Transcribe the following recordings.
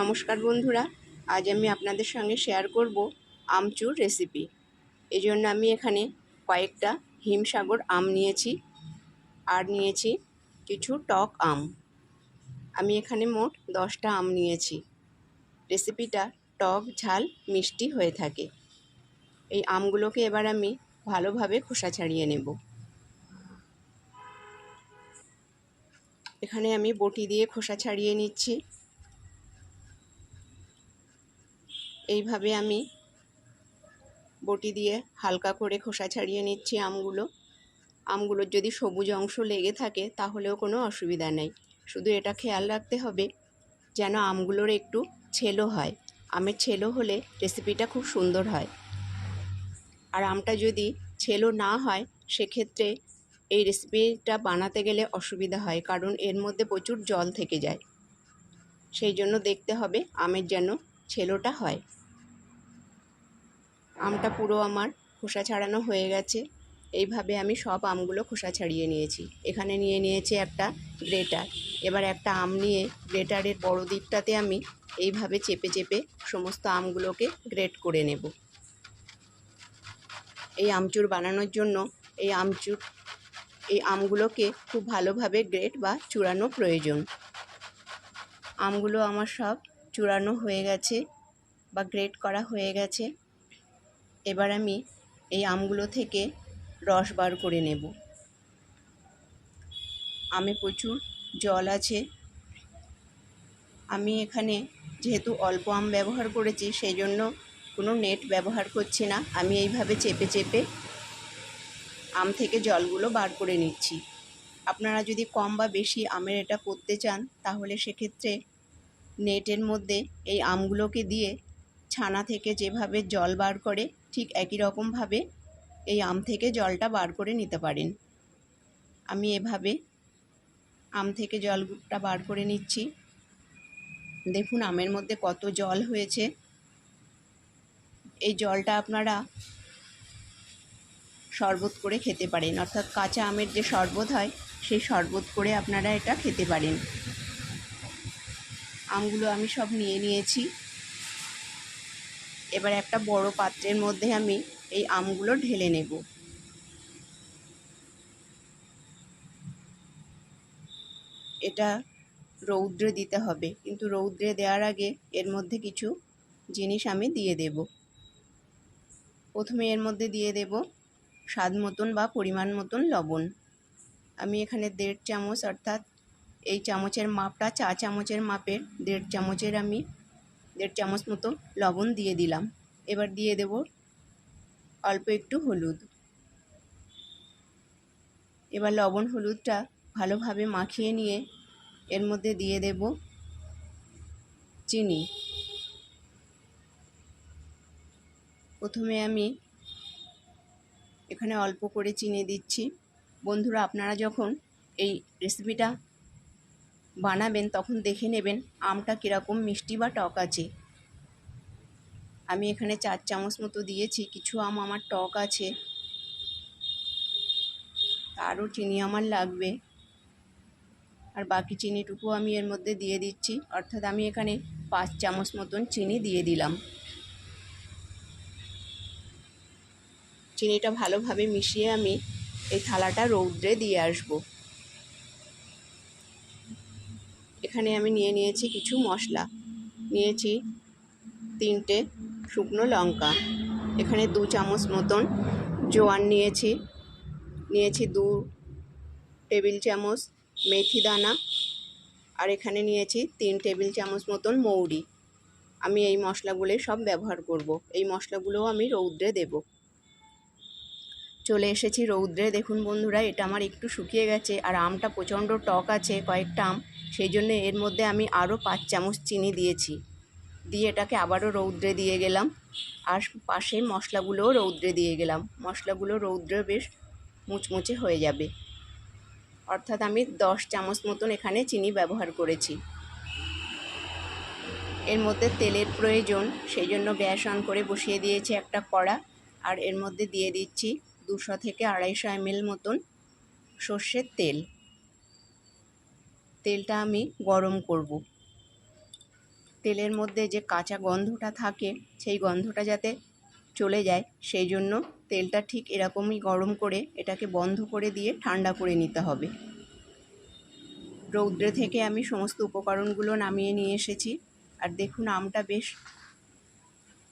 নমস্কার বন্ধুরা, আজ আমি আপনাদের সঙ্গে শেয়ার করব আমচুর রেসিপি এই জন্য আমি এখানে কয়েকটা হিমসাগর আম নিয়েছি, আর নিয়েছি কিছু টক আম। আমি এখানে মোট দশটা আম নিয়েছি। রেসিপিটা টক, ঝাল, মিষ্টি হয়ে থাকে। এই আমগুলোকে এবার আমি ভালোভাবে খোসা ছাড়িয়ে নেব। এখানে আমি বটি দিয়ে খোসা ছাড়িয়ে নিচ্ছি। এইভাবে আমি বটি দিয়ে হালকা করে খোসা ছাড়িয়ে নিচ্ছি আমগুলো। আমগুলোর যদি সবুজ অংশ লেগে থাকে, তাহলেও কোনো অসুবিধা নেই। শুধু এটা খেয়াল রাখতে হবে যেন আমগুলোর একটু ছেলো হয়। আমের ছেলো হলে রেসিপিটা খুব সুন্দর হয়। আর আমটা যদি ছেলো না হয়, সেক্ষেত্রে এই রেসিপিটা বানাতে গেলে অসুবিধা হয়, কারণ এর মধ্যে প্রচুর জল থেকে যায়। সেই জন্য দেখতে হবে আমের যেন ছেলোটা হয়। আমটা পুরো আমার খোসা ছাড়ানো হয়ে গেছে। এইভাবে আমি সব আমগুলো খোসা ছাড়িয়ে নিয়েছি। এখানে নিয়ে নিয়েছি একটা গ্রেটার। এবার একটা আম নিয়ে গ্রেটারের বড় দিকটাতে আমি এইভাবে চেপে চেপে সমস্ত আমগুলোকে গ্রেট করে নেব। এই আমচুর বানানোর জন্য এই আমচুর, এই আমগুলোকে খুব ভালোভাবে গ্রেট বা চূড়ানো প্রয়োজন। আমগুলো আমার সব চূড়ানো হয়ে গেছে বা গ্রেট করা হয়ে গেছে, এবার আমি এই আমগুলো থেকে রস বার করে নেব। আমে প্রচুর জল আছে। আমি এখানে যেহেতু অল্প আম ব্যবহার করেছি সেই জন্য কোনো নেট ব্যবহার করছি না। আমি এইভাবে চেপে চেপে আম থেকে জলগুলো বার করে নিচ্ছি। আপনারা যদি কম বা বেশি আমের এটা করতে চান, তাহলে সেক্ষেত্রে নেটের মধ্যে এই আমগুলোকে দিয়ে ছানা থেকে যেভাবে জল বার করে, ঠিক একই রকমভাবে এই আম থেকে জলটা বার করে নিতে পারেন। আমি এভাবে আম থেকে জলটা বার করে নিচ্ছি। দেখুন আমের মধ্যে কত জল হয়েছে। এই জলটা আপনারা শরবত করে খেতে পারেন, অর্থাৎ কাঁচা আমের যে শরবত হয়, সেই শরবত করে আপনারা এটা খেতে পারেন। আমগুলো আমি সব নিয়ে নিয়েছি। এবার একটা বড় পাত্রের মধ্যে আমি এই আমগুলো ঢেলে নেব। এটা রৌদ্রে দিতে হবে, কিন্তু রৌদ্রে দেওয়ার আগে এর মধ্যে কিছু জিনিস আমি দিয়ে দেব। প্রথমে এর মধ্যে দিয়ে দেব স্বাদ মতন বা পরিমাণ মতন লবণ। আমি এখানে দেড় চামচ অর্থাৎ এই চামচের মাপটা চা চামচের মাপের দেড় চামচের আমি দেড় চামচ মতো লবণ দিয়ে দিলাম। এবার দিয়ে দেব অল্প একটু হলুদ। এবার লবণ হলুদটা ভালোভাবে মাখিয়ে নিয়ে এর মধ্যে দিয়ে দেব চিনি। প্রথমে আমি এখানে অল্প করে চিনি দিচ্ছি। বন্ধুরা, আপনারা যখন এই রেসিপিটা বানাবেন, তখন দেখে নেবেন আমটা কীরকম মিষ্টি বা টক আছে। আমি এখানে চার চামচ মতো দিয়েছি, কিছু আম আমার টক আছে। আরও চিনি আমার লাগবে। আর বাকি চিনিটুকু আমি এর মধ্যে দিয়ে দিচ্ছি, অর্থাৎ আমি এখানে পাঁচ চামচ মতন চিনি দিয়ে দিলাম। চিনিটা ভালোভাবে মিশিয়ে আমি এই থালাটা রৌদ্রে দিয়ে আসব। এখানে আমি নিয়ে নিয়েছি কিছু মশলা। নিয়েছি তিনটে শুকনো লঙ্কা। এখানে দু চামচ মতন জোয়ান নিয়েছি। নিয়েছি দু টেবিল চামচ মেথি দানা। আর এখানে নিয়েছি তিন টেবিল চামচ মতন মৌরি। আমি এই মশলাগুলোই সব ব্যবহার করব। এই মশলাগুলোও আমি রৌদ্রে দেব। চলে এসেছি রৌদ্রে। দেখুন বন্ধুরা, এটা আমার একটু শুকিয়ে গেছে। আর আমটা প্রচণ্ড টক আছে, কয়েকটা আম। সেই জন্য এর মধ্যে আমি আরও পাঁচ চামচ চিনি দিয়েছি। দিয়ে এটাকে আবারও রৌদ্রে দিয়ে গেলাম। আর পাশে মশলাগুলোও রৌদ্রে দিয়ে গেলাম। মশলাগুলো রৌদ্রে বেশ মুচমুচে হয়ে যাবে। অর্থাৎ আমি দশ চামচ মতন এখানে চিনি ব্যবহার করেছি। এর মধ্যে তেলের প্রয়োজন, সেই জন্য গ্যাস অন করে বসিয়ে দিয়েছি একটা কড়া। আর এর মধ্যে দিয়ে দিচ্ছি দুশো থেকে আড়াইশো এমএল মতন সর্ষের তেল। তেলটা আমি গরম করব। তেলের মধ্যে যে কাঁচা গন্ধটা থাকে, সেই গন্ধটা যাতে চলে যায়, সেই জন্য তেলটা ঠিক এরকমই গরম করে এটাকে বন্ধ করে দিয়ে ঠান্ডা করে নিতে হবে। রৌদ্রে থেকে আমি সমস্ত উপকরণগুলো নামিয়ে নিয়ে এসেছি। আর দেখুন, আমটা বেশ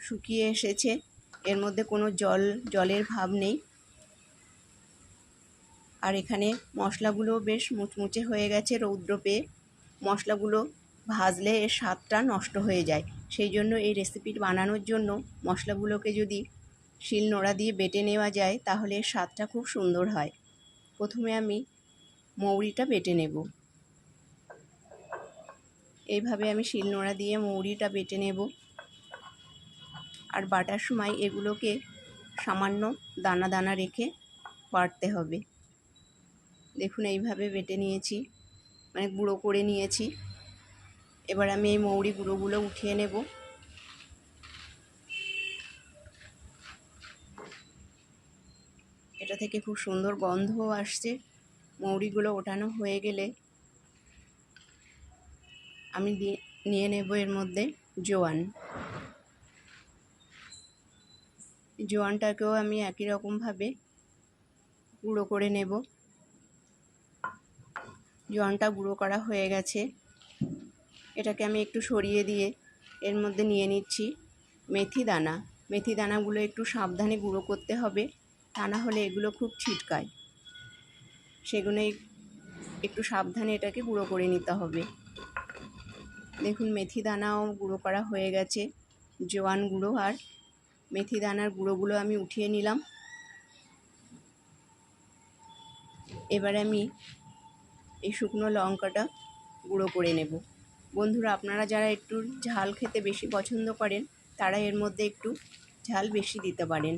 শুকিয়ে এসেছে। এর মধ্যে কোনো জল, জলের ভাব নেই। আর এখানে মশলাগুলো বেশ মুচমুচে হয়ে গেছে রৌদ্র পেয়ে। মশলাগুলো ভাজলে এর স্বাদটা নষ্ট হয়ে যায়। সেই জন্য এই রেসিপিটি বানানোর জন্য মশলাগুলোকে যদি শিল নোড়া দিয়ে বেটে নেওয়া যায়, তাহলে এর স্বাদটা খুব সুন্দর হয়। প্রথমে আমি মৌরিটা বেটে নেব। এইভাবে আমি শিল নোড়া দিয়ে মৌরিটা বেটে নেব। আর বাটার সময় এগুলোকে সামান্য দানা দানা রেখে বাটতে হবে। দেখুন এইভাবে বেটে নিয়েছি মানে গুঁড়ো করে নিয়েছি। এবার আমি এই মৌরি গুঁড়োগুলো উঠিয়ে নেব। এটা থেকে খুব সুন্দর গন্ধও আসছে। মৌরিগুলো ওঠানো হয়ে গেলে আমি নিয়ে নেব এর মধ্যে জোয়ান। জোয়ানটাকেও আমি একই রকমভাবে গুঁড়ো করে নেব। জোয়ানটা গুঁড়ো করা হয়ে গেছে। এটাকে আমি একটু সরিয়ে দিয়ে এর মধ্যে নিয়ে নিচ্ছি মেথি দানা। মেথি দানাগুলো একটু সাবধানে গুঁড়ো করতে হবে, তা না হলে এগুলো খুব ছিটকায়। সেগুলোই একটু সাবধানে এটাকে গুঁড়ো করে নিতে হবে। দেখুন, মেথি দানাও গুঁড়ো করা হয়ে গেছে, জোয়ান গুঁড়ো। আর মেথি দানার গুঁড়োগুলো আমি উঠিয়ে নিলাম। এবারে আমি এই শুকনো লঙ্কাটা গুঁড়ো করে নেব। বন্ধুরা, আপনারা যারা একটু ঝাল খেতে বেশি পছন্দ করেন, তারা এর মধ্যে একটু ঝাল বেশি দিতে পারেন।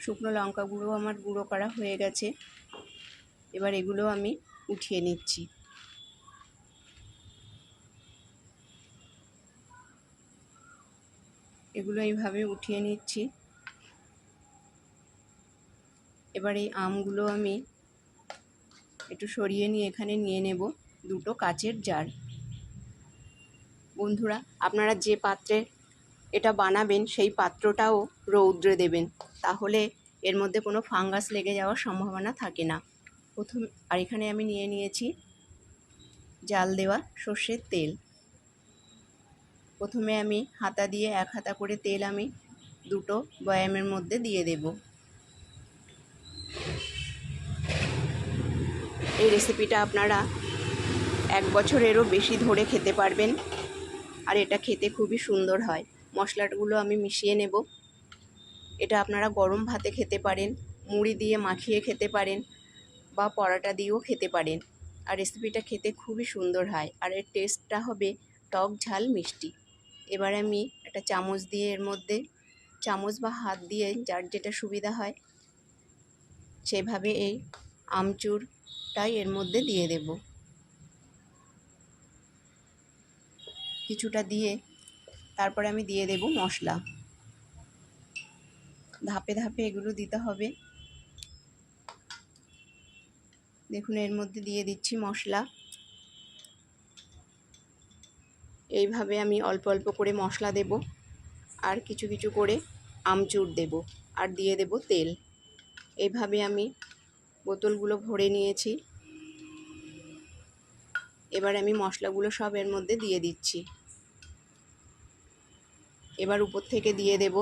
শুকনো লঙ্কা গুঁড়ো আমার গুঁড়ো করা হয়ে গেছে। এবার এগুলো আমি উঠিয়ে নিচ্ছি। এগুলো এইভাবে উঠিয়ে নিচ্ছি। এবার এই আমগুলো আমি একটু সরিয়ে নিয়ে এখানে নিয়ে নেব দুটো কাচের জার। বন্ধুরা, আপনারা যে পাত্রে এটা বানাবেন, সেই পাত্রটাও রৌদ্রে দেবেন। তাহলে এর মধ্যে কোনো ফাঙ্গাস লেগে যাওয়ার সম্ভাবনা থাকে না। প্রথম, আর এখানে আমি নিয়ে নিয়েছি জাল দেওয়া সর্ষের তেল। প্রথমে আমি হাতা দিয়ে এক হাতা করে তেল আমি দুটো বয়ামের মধ্যে দিয়ে দেব। এই রেসিপিটা আপনারা এক বছরেরও বেশি ধরে খেতে পারবেন। আর এটা খেতে খুবই সুন্দর হয়। মশলাগুলো আমি মিশিয়ে নেব। এটা আপনারা গরম ভাতে খেতে পারেন, মুড়ি দিয়ে মাখিয়ে খেতে পারেন বা পরাটা দিয়েও খেতে পারেন। আর রেসিপিটা খেতে খুবই সুন্দর হয়। আর এর টেস্টটা হবে টক ঝাল মিষ্টি। এবার আমি একটা চামচ দিয়ে এর মধ্যে, চামচ বা হাত দিয়ে যার যেটা সুবিধা হয়, সেভাবে এই আমচুরটাই এর মধ্যে দিয়ে দেব। কিছুটা দিয়ে তারপরে আমি দিয়ে দেব মশলা। ধাপে ধাপে এগুলো দিতে হবে। দেখুন, এর মধ্যে দিয়ে দিচ্ছি মশলা। এইভাবে আমি অল্প অল্প করে মশলা দেব আর কিছু কিছু করে আমচুর দেব আর দিয়ে দেব তেল। এইভাবে আমি বোতলগুলো ভরে নিয়েছি। এবার আমি মশলাগুলো সব এর মধ্যে দিয়ে দিচ্ছি। এবার উপর থেকে দিয়ে দেব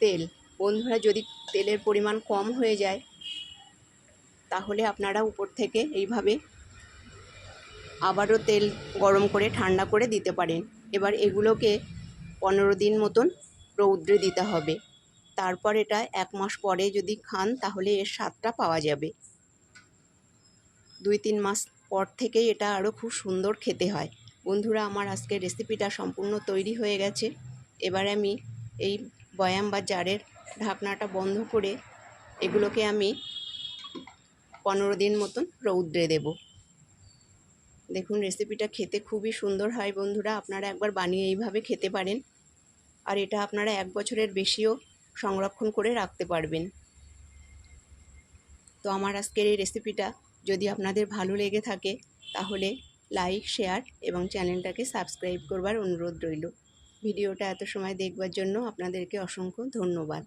তেল। বন্ধুরা, যদি তেলের পরিমাণ কম হয়ে যায়, তাহলে আপনারা উপর থেকে এইভাবে আবারও তেল গরম করে ঠান্ডা করে দিতে পারেন। এবার এগুলোকে পনেরো দিন মতন রৌদ্রে দিতে হবে। তারপর এটা এক মাস পরে যদি খান, তাহলে এর স্বাদটা পাওয়া যাবে। দুই তিন মাস পর থেকেই এটা আরও খুব সুন্দর খেতে হয়। বন্ধুরা, আমার আজকের রেসিপিটা সম্পূর্ণ তৈরি হয়ে গেছে। এবার আমি এই বয়াম বা জারের ঢাকনাটা বন্ধ করে এগুলোকে আমি পনেরো দিন মতন রৌদ্রে দেব। দেখুন রেসিপিটা খেতে খুবই সুন্দর হয় বন্ধুরা। আপনারা একবার বানিয়ে এইভাবে খেতে পারেন। আর এটা আপনারা এক বছরের বেশিও সংরক্ষণ করে রাখতে পারবেন। তো আমার আজকের এই রেসিপিটা যদি আপনাদের ভালো লেগে থাকে, তাহলে লাইক শেয়ার এবং চ্যানেলটাকে সাবস্ক্রাইব করবার অনুরোধ রইল। ভিডিওটা এত সময় দেখবার জন্য আপনাদেরকে অসংখ্য ধন্যবাদ।